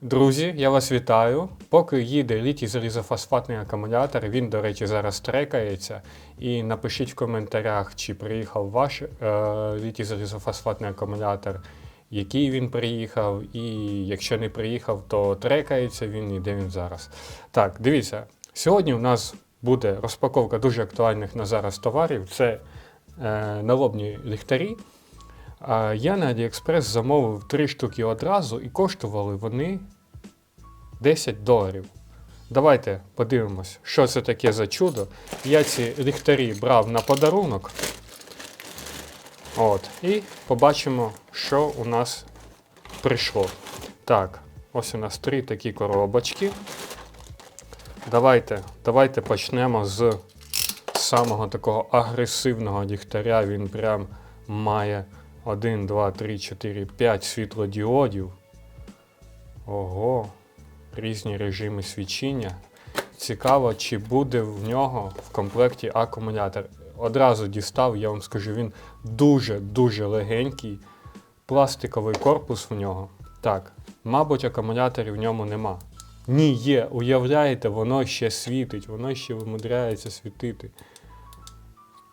Друзі, я вас вітаю. Поки їде літій залізофосфатний акумулятор, він, до речі, зараз трекається. І напишіть в коментарях, чи приїхав ваш е, літій залізофосфатний акумулятор, який він приїхав, і якщо не приїхав, то трекається він і де він зараз. Так, дивіться, сьогодні у нас буде розпаковка дуже актуальних на зараз товарів. Це е, налобні ліхтарі. Я на AliExpress замовив три штуки одразу і коштували вони 10 доларів. Давайте подивимось, що це таке за чудо. Я ці ліхтарі брав на подарунок. От, і побачимо, що у нас прийшло. Так, ось у нас три такі коробочки. Давайте, давайте почнемо з самого такого агресивного ліхтаря. Він прям має 1, 2, 3, 4, 5 світлодіодів. Ого, різні режими свічіння. Цікаво, чи буде в нього в комплекті акумулятор. Одразу дістав, я вам скажу, він дуже-дуже легенький. Пластиковий корпус в нього. Так, мабуть, акумуляторів в ньому нема. Ні, є, уявляєте, воно ще світить, воно ще вимудряється світити.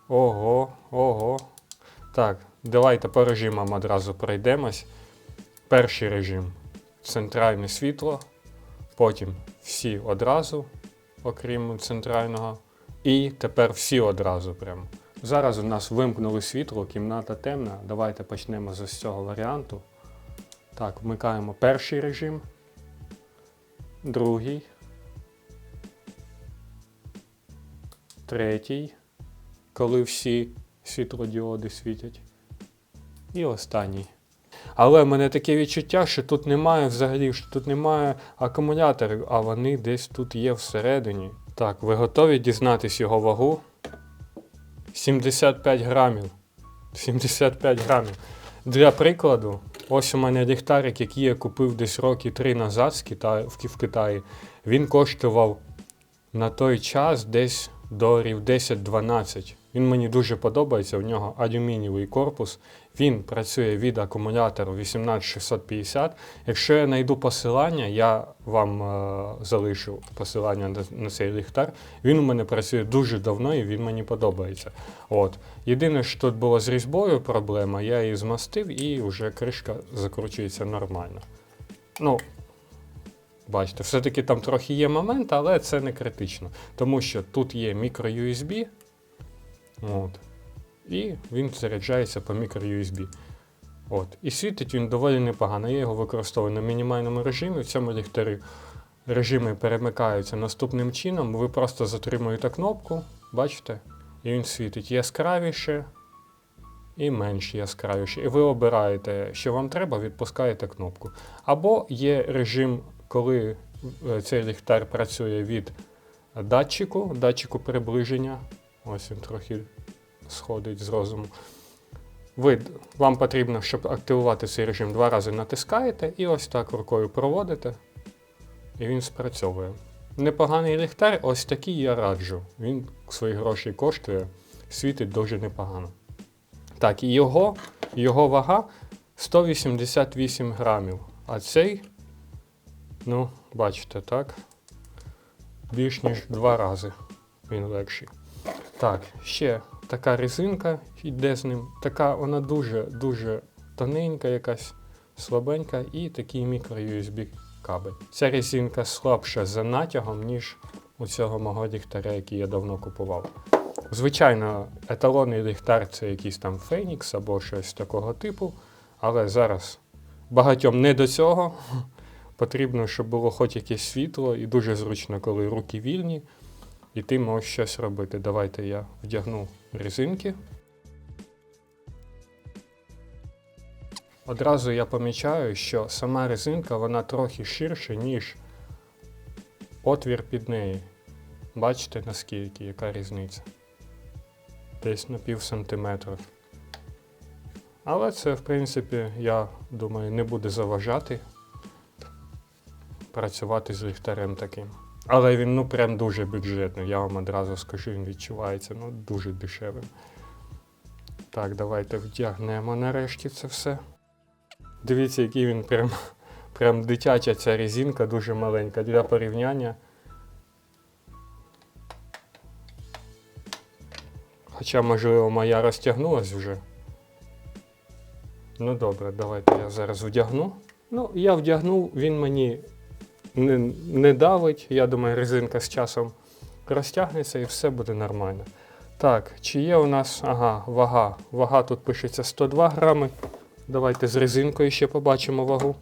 Ого, ого. Так, давайте по режимам одразу пройдемось. Перший режим центральне світло, потім всі одразу, окрім центрального. І тепер всі одразу прямо. Зараз у нас вимкнули світло, кімната темна. Давайте почнемо з цього варіанту. Так, вмикаємо перший режим, другий, третій, коли всі світлодіоди світять. І останній. Але в мене таке відчуття, що тут немає взагалі, що тут немає акумуляторів, а вони десь тут є всередині. Так, ви готові дізнатись його вагу? 75 грамів. 75 грамів. Для прикладу, ось у мене ліхтарик, який я купив десь роки 3 назад в, Ки- в Китаї. Він коштував на той час десь доларів 10-12. Він мені дуже подобається. У нього алюмінієвий корпус. Він працює від акумулятору 18650. Якщо я знайду посилання, я вам е, залишу посилання на, на цей ліхтар. Він у мене працює дуже давно і він мені подобається. От. Єдине, що тут було з різьбою проблема, я її змастив і вже кришка закручується нормально. Ну, Бачите, все-таки там трохи є момент, але це не критично. Тому що тут є мікро-USB. От. І він заряджається по мікро-USB. От. І світить він доволі непогано. Я його використовую на мінімальному режимі. В цьому ліхтарі режими перемикаються наступним чином. Ви просто затримуєте кнопку, бачите? І він світить яскравіше і менш яскравіше. І ви обираєте, що вам треба, відпускаєте кнопку. Або є режим, коли е, цей ліхтар працює від датчику, датчику приближення. Ось він трохи сходить з розуму. Ви, вам потрібно, щоб активувати цей режим, два рази натискаєте і ось так рукою проводите, і він спрацьовує. Непоганий ліхтар, ось такий я раджу. Він свої гроші коштує, світить дуже непогано. Так, і його, його вага 188 грамів. А цей, ну, бачите, так? Більш ніж два рази він легший. Так, ще така резинка йде з ним. Така вона дуже-дуже тоненька, якась слабенька, і такий мікро-USB кабель. Ця резинка слабша за натягом, ніж у цього мого ліхтаря, який я давно купував. Звичайно, еталонний ліхтар це якийсь там Фенікс або щось такого типу, але зараз багатьом не до цього. Потрібно, щоб було хоч якесь світло, і дуже зручно, коли руки вільні, і ти можеш щось робити. Давайте я вдягну резинки. Одразу я помічаю, що сама резинка вона трохи ширша, ніж отвір під неї. Бачите, наскільки, яка різниця? Десь на пів сантиметра. Але це, в принципі, я думаю, не буде заважати працювати з ліхтарем таким. Але він ну прям дуже бюджетний, я вам одразу скажу, він відчувається ну, дуже дешевим. Так, давайте вдягнемо нарешті це все. Дивіться, який він прям Прям дитяча ця резинка, дуже маленька. Для порівняння. Хоча, можливо, моя розтягнулась вже. Ну добре, давайте я зараз вдягну. Ну, я вдягнув, він мені не, не давить. Я думаю, резинка з часом розтягнеться і все буде нормально. Так, чи є у нас. Ага, вага. Вага тут пишеться 102 грами. Давайте з резинкою ще побачимо вагу.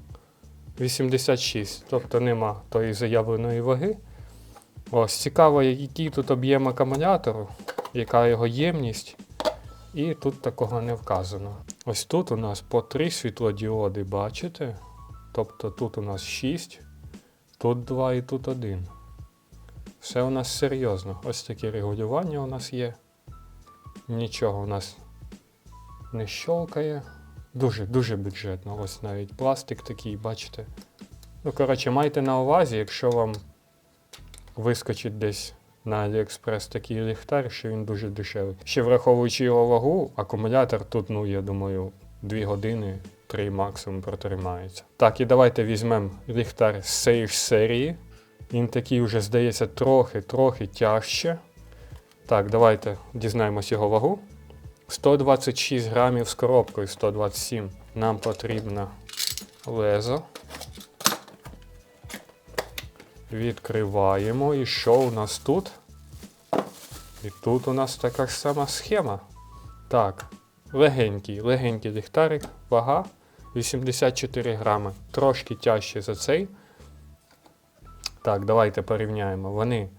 86, тобто нема тої заявленої ваги. Ось, цікаво, який тут об'єм акумулятору, яка його ємність. І тут такого не вказано. Ось тут у нас по 3 світлодіоди, бачите? Тобто тут у нас 6, тут 2 і тут 1. Все у нас серйозно. Ось такі регулювання у нас є. Нічого у нас не щолкає. Дуже, дуже бюджетно. Ось навіть пластик такий, бачите. Ну, коротше, майте на увазі, якщо вам вискочить десь на AliExpress такий ліхтар, що він дуже дешевий. Ще враховуючи його вагу, акумулятор тут, ну, я думаю, 2 години, 3 максимум протримається. Так, і давайте візьмемо ліхтар з цієї ж серії. Він такий вже, здається, трохи-трохи тяжче. Так, давайте дізнаємось його вагу. 126 грамів з коробкою 127. Нам потрібно лезо. Відкриваємо. І що у нас тут? І тут у нас така ж сама схема. Так, легенький, легенький ліхтарик, вага 84 грами. Трошки тяжче за цей. Так, давайте порівняємо. Вони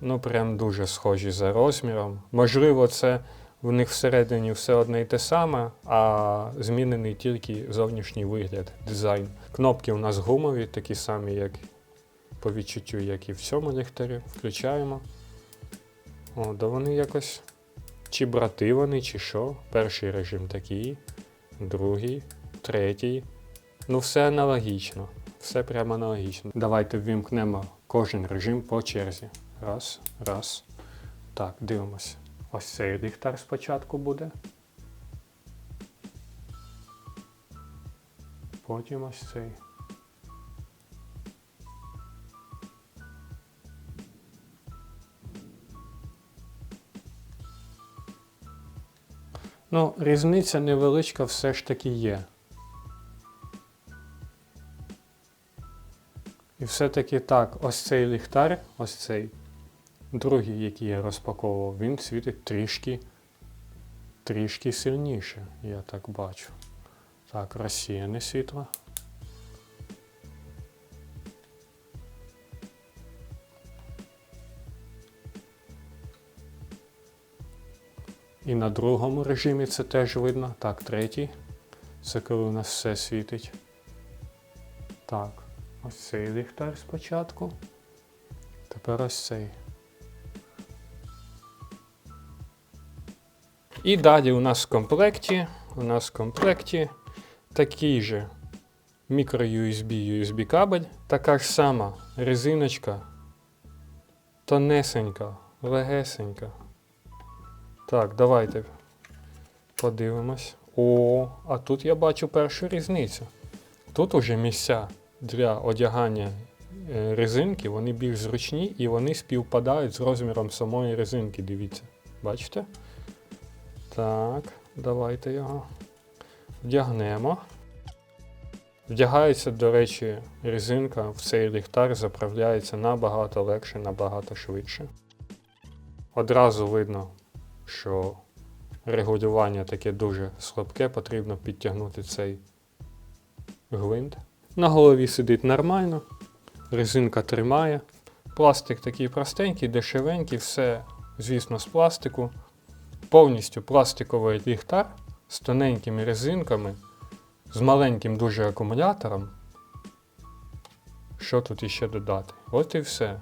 ну прям дуже схожі за розміром. Можливо, це в них всередині все одне і те саме, а змінений тільки зовнішній вигляд, дизайн. Кнопки у нас гумові, такі самі, як по відчуттю, як і в цьому ліхтарі. Включаємо. О, да вони якось. Чи брати вони, чи що. Перший режим такий, другий, третій. Ну, все аналогічно. Все прямо аналогічно. Давайте ввімкнемо кожен режим по черзі. Раз, раз. Так, дивимось. Ось цей ліхтар спочатку буде. Потім ось цей. Ну, різниця невеличка все ж таки є. І все-таки так, ось цей ліхтар, ось цей другий, який я розпаковував, він світить трішки, трішки сильніше, я так бачу. Так, розсіяне світло. І на другому режимі це теж видно. Так, третій. Це коли у нас все світить. Так, ось цей ліхтар спочатку. Тепер ось цей. І далі у нас в комплекті, у нас в комплекті такий же мікро-USB USB кабель, така ж сама резиночка, тонесенька, легесенька. Так, давайте подивимось. О, а тут я бачу першу різницю. Тут уже місця для одягання е, резинки, вони більш зручні і вони співпадають з розміром самої резинки. Дивіться. Бачите? Так, давайте його вдягнемо. Вдягається, до речі, резинка в цей ліхтар заправляється набагато легше, набагато швидше. Одразу видно, що регулювання таке дуже слабке, потрібно підтягнути цей гвинт. На голові сидить нормально, резинка тримає. Пластик такий простенький, дешевенький, все, звісно, з пластику. Повністю пластиковий ліхтар з тоненькими резинками, з маленьким дуже акумулятором. Що тут іще додати? От і все.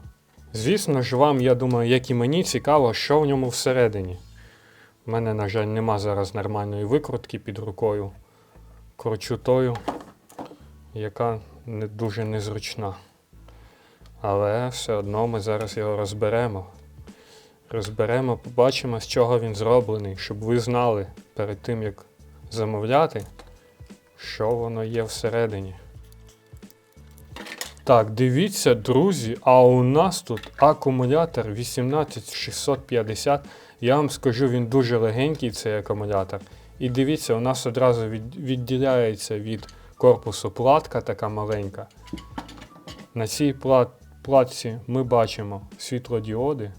Звісно ж, вам, я думаю, як і мені цікаво, що в ньому всередині. У мене, на жаль, нема зараз нормальної викрутки під рукою. Кручу тою, яка не дуже незручна. Але все одно ми зараз його розберемо. Розберемо, побачимо, з чого він зроблений, щоб ви знали перед тим, як замовляти, що воно є всередині. Так, дивіться, друзі, а у нас тут акумулятор 18650. Я вам скажу, він дуже легенький, цей акумулятор. І дивіться, у нас одразу від, відділяється від корпусу платка така маленька. На цій плат, платці ми бачимо світлодіоди.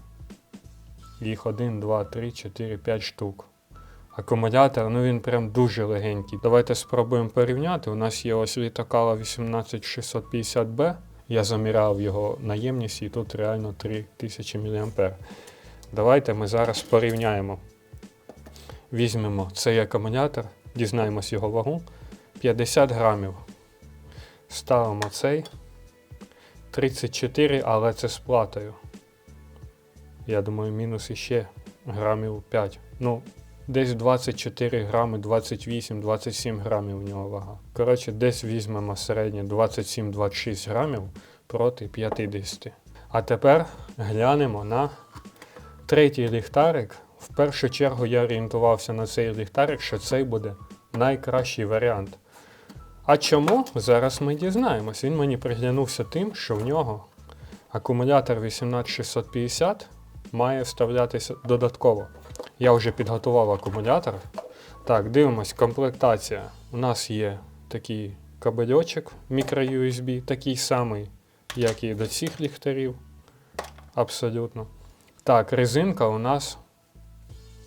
Їх 1, 2, 3, 4, 5 штук. Акумулятор, ну він прям дуже легенький. Давайте спробуємо порівняти. У нас є ось літакала 18650B. Я заміряв його наємність і тут реально 3000 мА. Давайте ми зараз порівняємо. Візьмемо цей акумулятор, дізнаємось його вагу. 50 грамів. Ставимо цей. 34, але це з платою. Я думаю, мінус іще грамів 5. Ну, десь 24 грами, 28-27 грамів в нього вага. Коротше, десь візьмемо середнє 27-26 грамів проти 50. А тепер глянемо на третій ліхтарик. В першу чергу я орієнтувався на цей ліхтарик, що цей буде найкращий варіант. А чому? Зараз ми дізнаємось. Він мені приглянувся тим, що в нього акумулятор 18650 має вставлятися додатково. Я вже підготував акумулятор. Так, дивимось, комплектація. У нас є такий кабельочок мікро-USB, такий самий, як і до цих ліхтарів. Абсолютно. Так, резинка у нас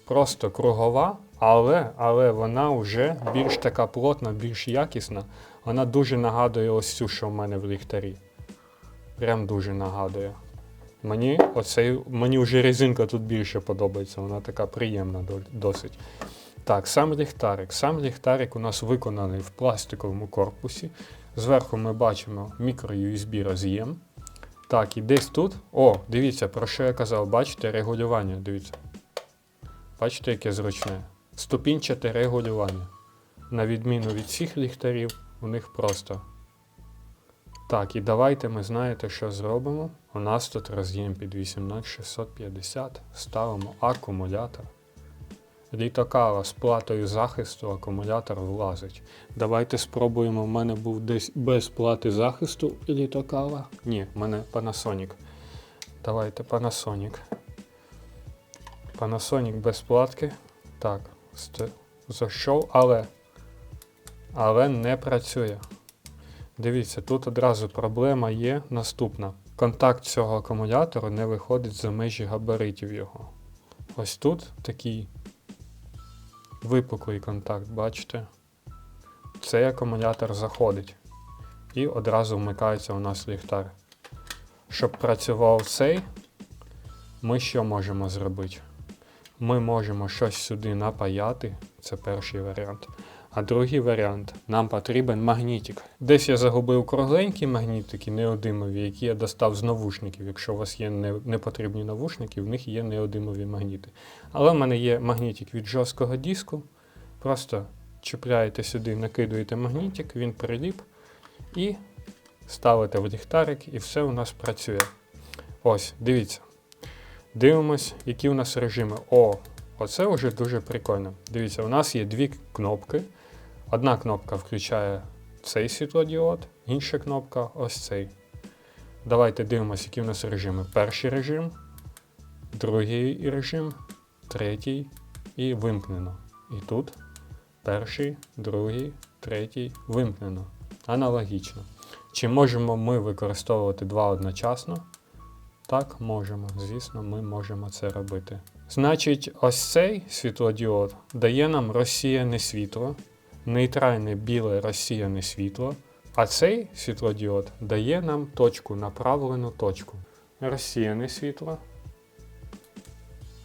просто кругова, але, але вона вже більш така плотна, більш якісна. Вона дуже нагадує ось цю, що в мене в ліхтарі. Прям дуже нагадує. Мені оцей, мені вже резинка тут більше подобається, вона така приємна досить. Так, сам ліхтарик. Сам ліхтарик у нас виконаний в пластиковому корпусі. Зверху ми бачимо мікро-USB роз'єм. Так, і десь тут. О, дивіться, про що я казав, бачите, регулювання, дивіться. Бачите, яке зручне? Ступінчате регулювання. На відміну від всіх ліхтарів, у них просто. Так, і давайте ми знаєте, що зробимо. У нас тут роз'єм під 18650. Ставимо акумулятор. Літокала з платою захисту акумулятор влазить. Давайте спробуємо. У мене був десь без плати захисту літокала. Ні, в мене Panasonic. Давайте Panasonic. Panasonic без платки. Так, зайшов, але. Але не працює. Дивіться, тут одразу проблема є наступна. Контакт цього акумулятору не виходить за межі габаритів його. Ось тут такий випуклий контакт, бачите? Цей акумулятор заходить. І одразу вмикається у нас ліхтар. Щоб працював цей, ми що можемо зробити? Ми можемо щось сюди напаяти, це перший варіант. А другий варіант нам потрібен магнітик. Десь я загубив кругленькі магнітики неодимові, які я достав з навушників. Якщо у вас є непотрібні навушники, в них є неодимові магніти. Але в мене є магнітик від жорсткого диску. Просто чіпляєте сюди, накидуєте магнітик, він приліп і ставите в ліхтарик, і все у нас працює. Ось, дивіться. Дивимось, які у нас режими. О, оце вже дуже прикольно. Дивіться, у нас є дві кнопки. Одна кнопка включає цей світлодіод, інша кнопка ось цей. Давайте дивимося, які у нас режими. Перший режим, другий режим, третій і вимкнено. І тут перший, другий, третій вимкнено. Аналогічно. Чи можемо ми використовувати два одночасно? Так, можемо. Звісно, ми можемо це робити. Значить, ось цей світлодіод дає нам розсіяне світло, нейтральне біле розсіяне світло, а цей світлодіод дає нам точку, направлену точку. Розсіяне світло.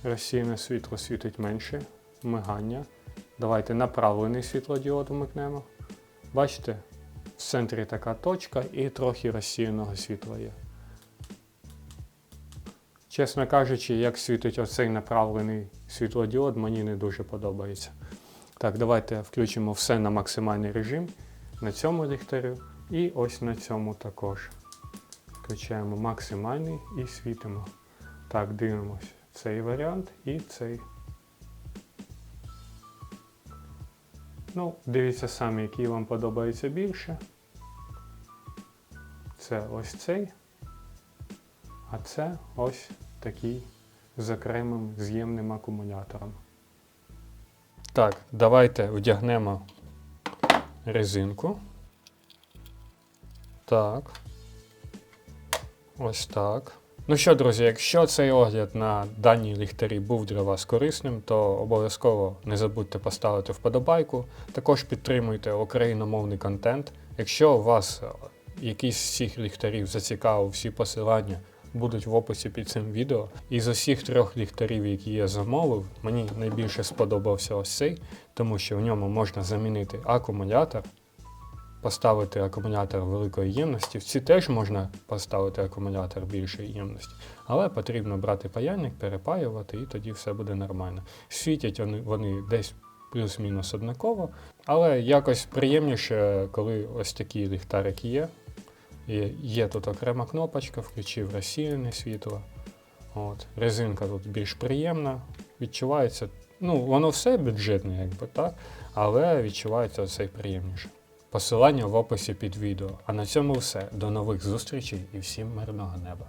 Розсіяне світло світить менше. Мигання. Давайте направлений світлодіод вмикнемо. Бачите, в центрі така точка і трохи розсіяного світла є. Чесно кажучи, як світить оцей направлений світлодіод, мені не дуже подобається. Так, давайте включимо все на максимальний режим на цьому ліхтарю і ось на цьому також. Включаємо максимальний і світимо. Так, дивимося цей варіант і цей. Ну, дивіться самі, який вам подобається більше. Це ось цей. А це ось такий з окремим з'ємним акумулятором. Так, давайте вдягнемо резинку. Так. Ось так. Ну що, друзі, якщо цей огляд на дані ліхтарі був для вас корисним, то обов'язково не забудьте поставити вподобайку. Також підтримуйте україномовний контент. Якщо вас е, якийсь з цих ліхтарів зацікавив, всі посилання будуть в описі під цим відео. І з усіх трьох ліхтарів, які я замовив, мені найбільше сподобався ось цей, тому що в ньому можна замінити акумулятор, поставити акумулятор великої ємності. В ці теж можна поставити акумулятор більшої ємності, але потрібно брати паяльник, перепаювати, і тоді все буде нормально. Світять вони, вони десь плюс-мінус однаково, але якось приємніше, коли ось такі ліхтарики є. І є тут окрема кнопочка, включив розсіяне світло. От. Резинка тут більш приємна, відчувається. Ну, воно все бюджетне, якби так, але відчувається цей приємніше. Посилання в описі під відео. А на цьому все. До нових зустрічей і всім мирного неба.